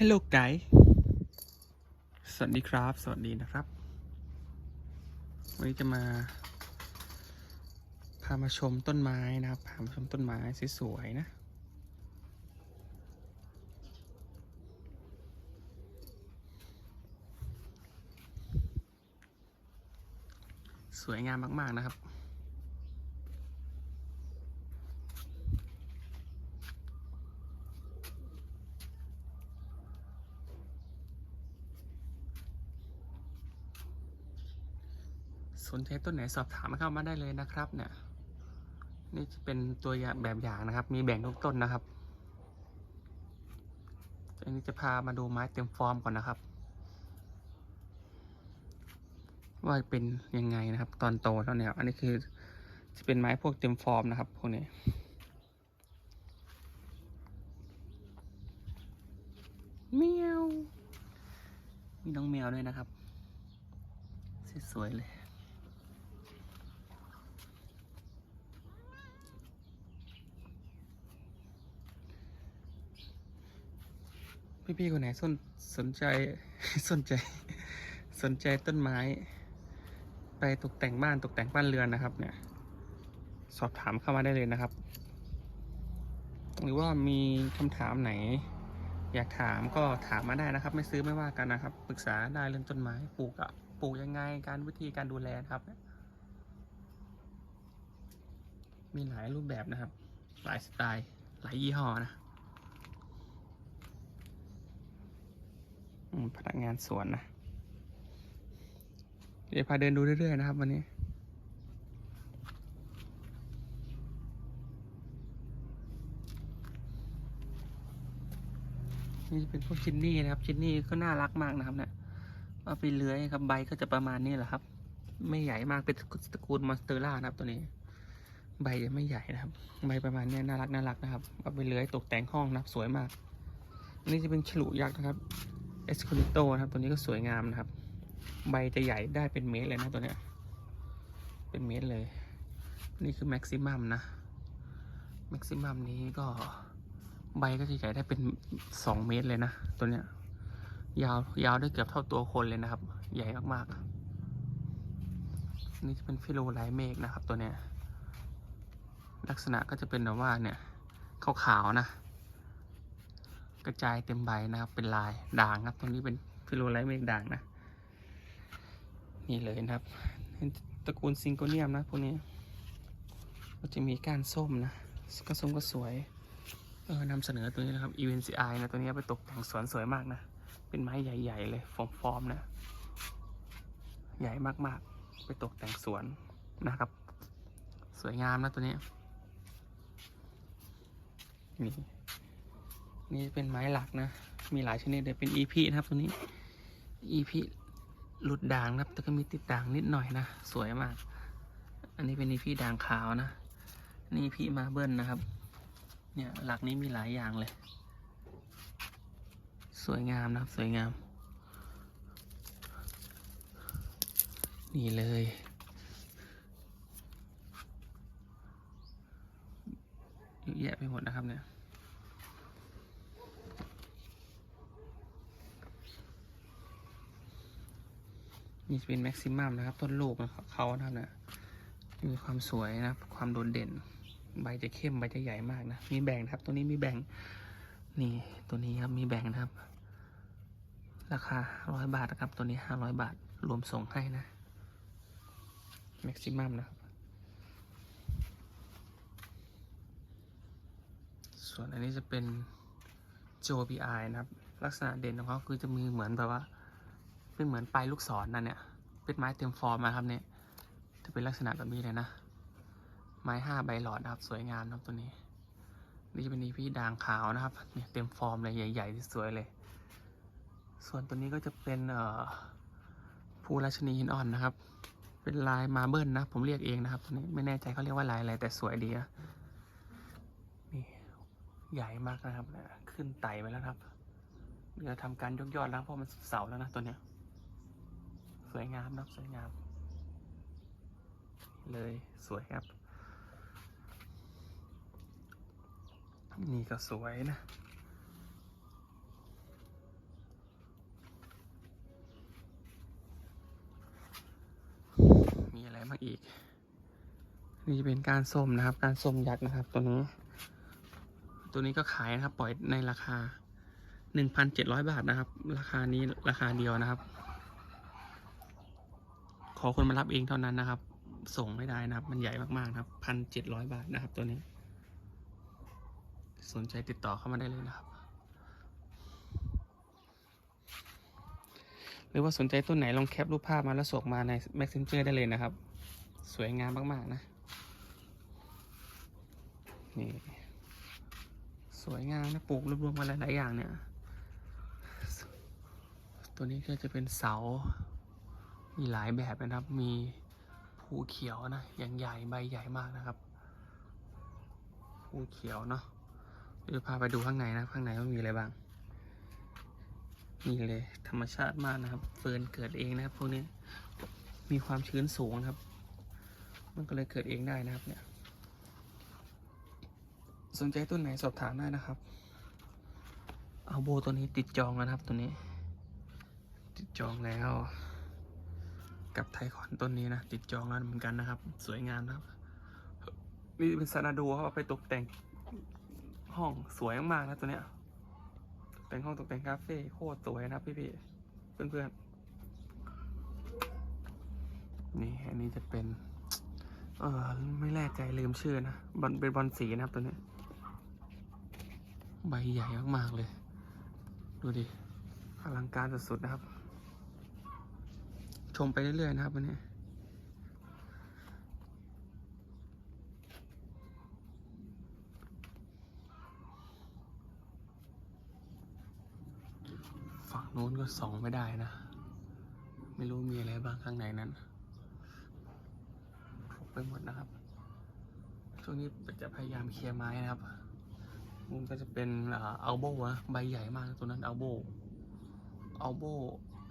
Hello guys สวัสดีครับ สวัสดีนะครับ วันนี้จะมา พามาชมต้นไม้นะครับ พามาชมต้นไม้สวยๆนะ สวยงามมากๆนะครับ นใจต้นไหนสอบถามเข้ามาได้เลยนะครับเนี่ยนี่จะเป็นตัวอย่างแบบอย่างนะครับ มีแบ่งทุกต้นนะครับอันนี้จะพามาดูไม้เต็มฟอร์มก่อนนะครับ ว่าเป็นยังไงนะครับ ตอนโตแล้วเนี่ยอันนี้คือจะเป็นไม้พวกเต็มฟอร์มนะครับพวกนี้เมียวมีน้องแมวด้วยนะครับสวยๆเลย พี่ๆคนไหนสนสนใจสนใจ สนใจต้นไม้ ไปตกแต่งบ้านตกแต่งบ้านเรือนนะครับ เนี่ย สอบถามเข้ามาได้เลยนะครับ หรือว่ามีคำถามไหน อยากถามก็ถามมาได้นะครับ ไม่ซื้อไม่ว่ากันนะครับปรึกษาได้เรื่องต้นไม้ปลูกอะปลูกยังไงการวิธีการดูแลครับ มีหลายรูปแบบนะครับ หลายสไตล์ หลายยี่ห้อนะ อืม พนักงานสวนนะ เดี๋ยวพาเดินดูเรื่อยๆนะครับวันนี้นี่จะเป็นพวกจินนี่นะครับจินนี่ก็น่ารักมากนะครับเนี่ยเอาไปเลื้อยครับใบก็จะประมาณนี้แหละครับ ไม่ใหญ่มากเป็นตระกูลมอนสเตอร่านะครับตัวนี้ ใบจะไม่ใหญ่นะครับ ใบประมาณนี้น่ารักน่ารักนะครับเอาไปเลื้อยตกแต่งห้องนะครับสวยมากนนี้จะเป็นฉลุยักษ์นะครับ เอสคูลิโตนะครับ ตัวนี้ก็สวยงามนะครับ ใบจะใหญ่ได้เป็นเมตรเลยนะตัวเนี้ย เป็นเมตรเลย นี่คือแม็กซิมัมนะ แม็กซิมัมนี้ก็ใบก็จะใหญ่ได้เป็นสองเมตรเลยนะ ตัวเนี้ย ยาวยาวได้เกือบเท่าตัวคนเลยนะครับ ใหญ่มากๆ นี่จะเป็นฟิโลไลเมกนะครับ ตัวเนี้ย ลักษณะก็จะเป็นแบบว่าเนี่ยขาวๆนะ กระจายเต็มใบนะครับ เป็นลายด่างครับ ตรงนี้เป็นฟิโลไลท์เมกด่างนะ นี่เลยนะครับตระกูลซิงโกเนียมนะพวกนี้ ก็จะมีก้านส้มนะก็ส้มก็สวย เออนำเสนอตัวนี้นะครับ e v n c i นะ ตัวนี้ไปตกแต่งสวนสวยมากนะ เป็นไม้ใหญ่ ๆ เลยฟอร์มๆนะ ใหญ่มากๆ ไปตกแต่งสวนนะครับ สวยงามนะตัวนี้นี่ นี่เป็นไม้หลักนะ มีหลายชนิดเลยเป็น EP นะครับตัวนี้ EP หลุดด่างนะครับ แต่ก็มีติดด่างนิดหน่อยนะ สวยมาก อันนี้เป็น EP ด่างขาวนะ นี่ EP มาเบิลนะครับ เนี่ยหลักนี้มีหลายอย่างเลย สวยงามนะครับ สวยงาม นี่เลยเยอะแยะไปหมดนะครับเนี่ย จะเป็นแม็กซิมัมนะครับ ต้นลูกนะครับเขานะเนี่ยมีความสวยนะครับความโดดเด่น ใบจะเข้มใบจะใหญ่มากนะ มีแบ่งนะครับ ตัวนี้มีแบ่ง นี่ตัวนี้ครับมีแบ่งนะครับ ราคาร้อยบาทนะครับ ตัวนี้ห้าร้อยบาทรวมส่งให้นะแม็กซิมัมนะครับ ส่วนอันนี้จะเป็นโจ PI นะครับ ลักษณะเด่นของเขาคือจะมีเหมือนแบบว่าเป็นเหมือนปลายลูกศรนั่นเนี่ย เป็นไม้เต็มฟอร์มนะครับเนี่ยจะเป็นลักษณะแบบนี้เลยนะ ไม้ห้าใบหลอดนะครับ สวยงามนะครับตัวนี้ นี่จะเป็นอีพี่ด่างขาวนะครับเนี่ยเต็มฟอร์มเลยใหญ่ๆที่สวยเลย ส่วนตัวนี้ก็จะเป็นเอ่อภูราชนีหินอ่อนนะครับ เป็นลายมาเบิลนะ ผมเรียกเองนะครับตัวนี้ไม่แน่ใจเขาเรียกว่าลายอะไรแต่สวยดีนะนี่ใหญ่มากนะครับ ขึ้นไต่ไปแล้วครับเดี๋ยวทำการยกยอดแล้วเพราะมันเสาแล้วนะตัวเนี้ย วยงามนะสวยงาม เลยสวยครับ นี่ก็สวยนะมีอะไรมากอีก นี่เป็นการส้มนะครับ การส้มยักษ์นะครับ ตัวนี้ ตัวนี้ก็ขายนะครับ ปล่อยในราคา 1,700 บาทนะครับ ราคานี้ราคาเดียวนะครับ ขอคนมารับเองเท่านั้นนะครับ ส่งไม่ได้นะครับ มันใหญ่มากๆนะครับ1,700บาทนะครับ ตัวนี้ สนใจติดต่อเข้ามาได้เลยนะครับ หรือว่าสนใจต้นไหนลองแคปรูปภาพมาแล้วส่งมาใน Messenger ได้เลยนะครับ สวยงามมากๆนะ นี่ สวยงามนะปลูกรวมๆกันหลายๆอย่างเนี่ย ตัวนี้ก็จะเป็นเสา มีหลายแบบนะครับ มีภูเขียวนะ อย่างใหญ่ใบใหญ่มากนะครับภูเขียวเนาะเดี๋ยวพาไปดูข้างในนะ ข้างในว่ามีอะไรบ้าง นี่เลยธรรมชาติมากนะครับ เฟิร์นเกิดเองนะครับพวกนี้ มีความชื้นสูงครับ มันก็เลยเกิดเองได้นะครับ เนี่ย สนใจต้นไหนสอบถามได้นะครับ เอาโบตัวนี้ติดจองแล้วนะครับตัวนี้ ติดจองแล้ว กับไทคอนต้นนี้นะ ติดจองแล้วเหมือนกันนะครับ สวยงามนะครับ นี่เป็นซานาดเขาเอาไปตกแต่งห้องสวยมากนะตัวเนี้ยแต่งห้องตกแต่งคาเฟ่โคตรสวยนะพี่ๆเพื่อนๆนี่อันนี้จะเป็น เออไม่แน่ใจลืมชื่อนะบอลเป็นบอลสีนะครับตัวนี้ ใบใหญ่มากๆเลย ดูดิอลังการสุดๆนะครับ ชมไปเรื่อยๆนะครับวันนี้ฝั่งนู้นก็ส่องไม่ได้นะ ไม่รู้มีอะไรบ้างข้างในนั้นรกไปหมดนะครับ ช่วงนี้จะพยายามเคลียร์ไม้นะครับมันก็จะเป็นอัลโบนะใบใหญ่มากตัวนั้นอัลโบอัลโบ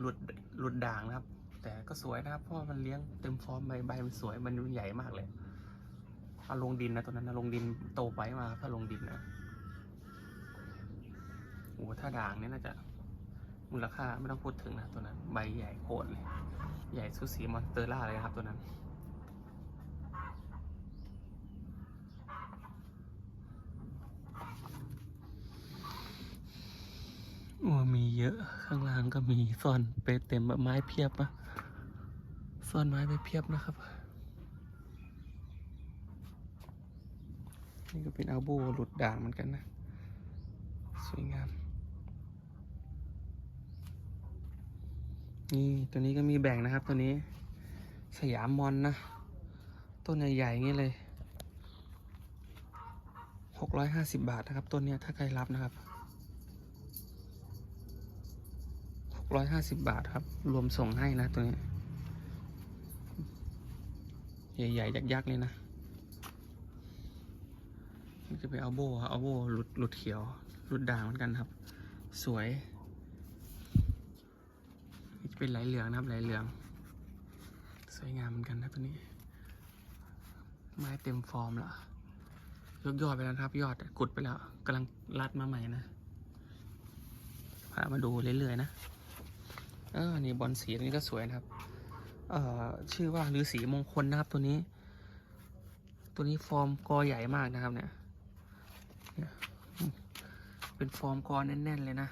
หลุดหลุดด่างนะครับ แต่ก็สวยนะครับเพราะมันเลี้ยงเต็มฟอร์มใบใบมันสวยมันใหญ่มากเลยเอาลงดินนะตัวนั้นนะลงดินโตไปมาถ้าลงดินนะโอ้ถ้าด่างเนี่ยน่าจะมูลค่าไม่ต้องพูดถึงนะตัวนั้น ใบใหญ่โคตรเลย ใหญ่สุดสีมอนเตอร่าเลยครับตัวนั้น โอ้มีเยอะข้างล่างก็มีซ่อนไปเต็มแบบไม้เพียบอะ ซ่อนไม้ไปเพียบนะครับ นี่ก็เป็นอัลโบหลุดด่างเหมือนกันนะ สวยงาม นี่ตัวนี้ก็มีแบ่งนะครับตัวนี้สยามมอนนะ ต้นใหญ่ๆอย่างนี้เลยหกร้อยห้าสิบบาทนะครับต้นนี้ถ้าใครรับนะครับหกร้อยห้าสิบบาทครับ รวมส่งให้นะตัวนี้ ใหญ่ๆยักษ์ๆเลยนะนี่จะเป็นอัลโบครับอัลโบหลุดหลุดเขียวหลุดด่างเหมือนกันครับ สวยนี่จะเป็นไหลเหลืองนะครับไหลเหลือง สวยงามเหมือนกันนะตัวนี้ ไม้เต็มฟอร์มแล้วยกยอดไปแล้วครับ ยอดกุดไปแล้วกำลังรัดมาใหม่นะพามาดูเรื่อยๆนะเออนี่บอลสีตัวนี้ก็สวยนะครับ เอ่อชื่อว่าฤาษีมงคลนะครับตัวนี้ ตัวนี้ฟอร์มกอใหญ่มากนะครับเนี่ยเนี่ยเป็นฟอร์มกอแน่น ๆ เลยนะ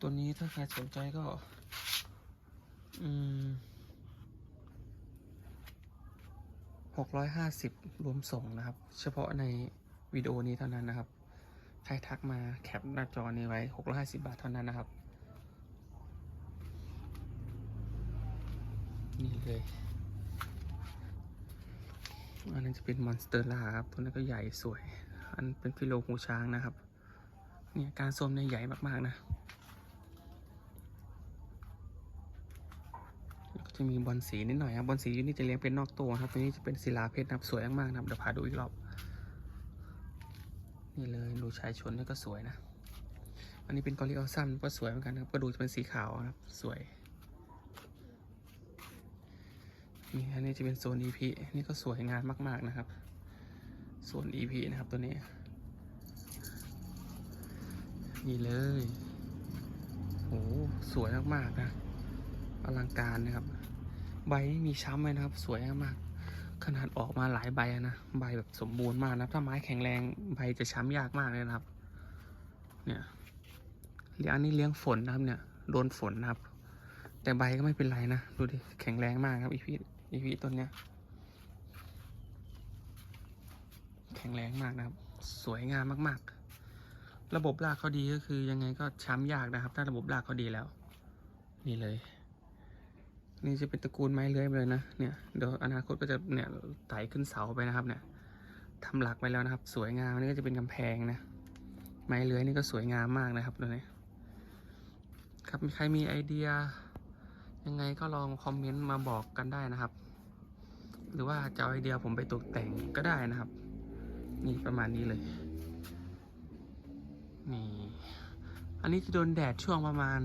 ตัวนี้ถ้าใครสนใจก็ อืมหกร้อยห้าสิบรวมส่งนะครับ เฉพาะในวิดีโอนี้เท่านั้นนะครับ ใครทักมาแคปหน้าจอนี้ไว้หกร้อยห้าสิบาทเท่านั้นนะครับ เลย อันนั้นจะเป็นมอนสเตอร์ลาครับ ตัวนั้นก็ใหญ่สวย อันเป็นฟิโลหูช้างนะครับ เนี่ยการส้มเนี่ยใหญ่มากๆนะก็จะมีบอลสีนิดหน่อยครับ บอลสีอยู่นี่จะเลี้ยงเป็นนอกตัวครับ ตัวนี้จะเป็นศิลาเพชรนะครับ สวยมากๆนะครับ เดี๋ยวพาดูอีกรอบ นี่เลยดูชายชนนี่ก็สวยนะ อันนี้เป็นกอริออซัมก็สวยเหมือนกันครับ ก็ดูจะเป็นสีขาวนะครับ สวย นี่อันนี้จะเป็นโซน EP นี่ก็สวยงามมาก ๆนะครับ โซน EP นะครับตัวนี้ นี่เลยโหสวยมากๆนะอลังการนะครับ ใบมีช้ำเลยนะครับ สวยมากขนาดออกมาหลายใบนะใบแบบสมบูรณ์มากนะถ้าไม้แข็งแรงใบจะช้ำยากมากเลยนะครับ เนี่ยเลี้ยงนนี้เลี้ยงฝนนะครับเนี่ยโดนฝนนะครับ แต่ใบก็ไม่เป็นไรนะ ดูดิ แข็งแรงมากครับอีพี อีพีต้นเนี้ย แข็งแรงมากนะครับ สวยงามมาก ๆ ระบบรากเขาดีก็คือยังไงก็ช้ำยากนะครับ ถ้าระบบรากเขาดีแล้ว นี่เลย นี่จะเป็นตระกูลไม้เลื้อยไปเลยนะ เนี่ย เดี๋ยวอนาคตก็จะเนี่ยไต่ขึ้นเสาไปนะครับ เนี่ยทำหลักไปแล้วนะครับ สวยงามอันนี่ก็จะเป็นกำแพงนะ ไม้เลื้อยนี่ก็สวยงามมากนะครับตัวนี้ครับมีใครมีไอเดีย ยังไงก็ลองคอมเมนต์มาบอกกันได้นะครับ หรือว่าจะเอาไอเดียผมไปตกแต่งก็ได้นะครับ นี่ประมาณนี้เลย นี่ อันนี้จะโดนแดดช่วงประมาณ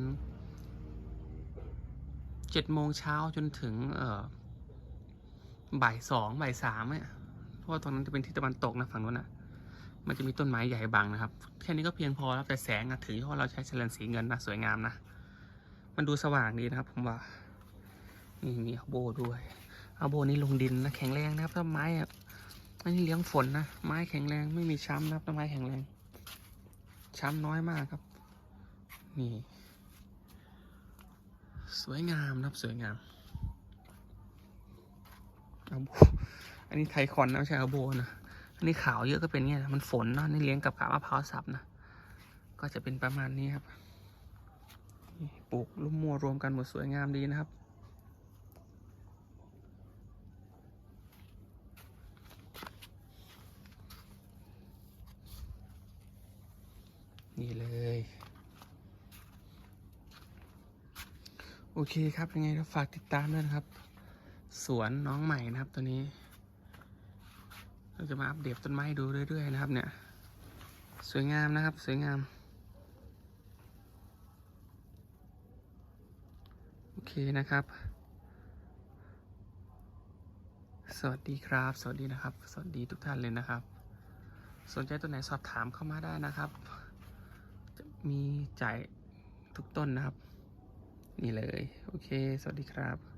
เจ็ดโมงเช้าจนถึง เอ่อบ่ายสองบ่ายสามเนี่ยเพราะว่าตรงนั้นจะเป็นทิศตะวันตกนะฝั่งนู้นนะมันจะมีต้นไม้ใหญ่บังนะครับ แค่นี้ก็เพียงพอแล้วแต่แสงอะถึงเพราเราใช้แฉลนสีเงินนะสวยงามนะ มันดูสว่างดีนะครับ ผมว่า นี่มีอาโบด้วยอาโบนี่ลงดินนะแข็งแรงนะครับถ้าไม้อะอันนี้เลี้ยงฝนนะไม้แข็งแรงไม่มีช้ำนะครับต้นไม้แข็งแรง ช้ำน้อยมากครับ นี่ สวยงามนะครับสวยงามอาโบอันนี้ไทคอนนะไม่ใช่อาโบนะอันนี้ขาวเยอะก็เป็นเงี้ยมันฝนเนาะนี่เลี้ยงกับกาบมะพร้าวสับนะก็จะเป็นประมาณนี้ครับ ปลูกลุ่มมัวรวมกันหมดสวยงามดีนะครับ นี่เลย โอเคครับ ยังไงก็ฝากติดตามด้วยนะครับ สวนน้องใหม่นะครับตัวนี้ เราจะมาอัปเดตต้นไม้ดูเรื่อยๆนะครับเนี่ย สวยงามนะครับ สวยงาม อเคนะครับ สวัสดีครับ สวัสดีนะครับ สวัสดีทุกท่านเลยนะครับ สนใจตัวไหนสอบถามเข้ามาได้นะครับ จะมีจ่ายทุกต้นนะครับ นี่เลย โอเค สวัสดีครับ